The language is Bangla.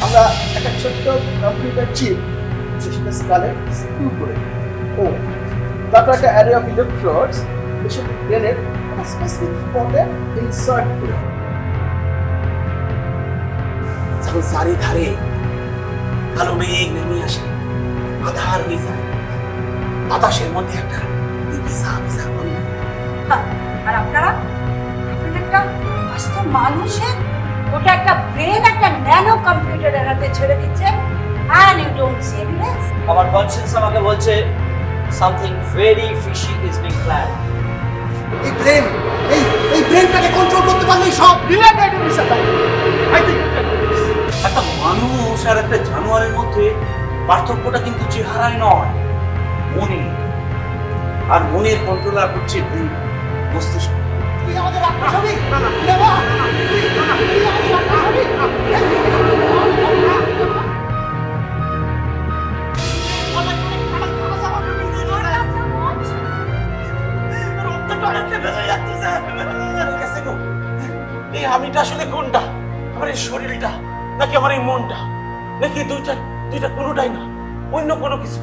একটা ছোট্ট কম্পিউটার চিপ সেটা স্কালে স্ক্রু করে ও তারপর একটা অ্যারে অফ ইলেকট্রোডস সেটা ব্রেনের স্পেসিফিক স্পটে ইনসার্ট করে যখন চারিধারে কালো মেঘ নেমে আসে আধার হয়ে যায়। বাতাসের মধ্যে একটা ভিসা ভিসা হ্যাঁ, আর আপনারা আপনারা একটা বাস্তব মানুষের ওটা একটা ব্রেন একটা ন্যানো কম্পিউটারের হাতে ছেড়ে দিচ্ছে and you don't see evidence আমার কনসিয়েন্স আমাকে বলছে something very fishy is being plan এই ব্রেন এই এই ব্রেনটাকে কন্ট্রোল করতে পারলেই সব রিলেটেড ভিসা আই থিংক একটা মানুষ আর একটা জানোয়ারের মধ্যে পার্থক্যটা কিন্তু চেহারায় নয় মনে। আর মনের কন্ট্রোলার হচ্ছে ব্রেন মস্তিষ্ক। তুই আমাদের রাক্ষস এই আমিটা আসলে কোনটা? আমার এই শরীরটা, নাকি আমার এই মনটা? নাকি দুইটা দুইটা কোনোটাই না, অন্য কোনো কিছু?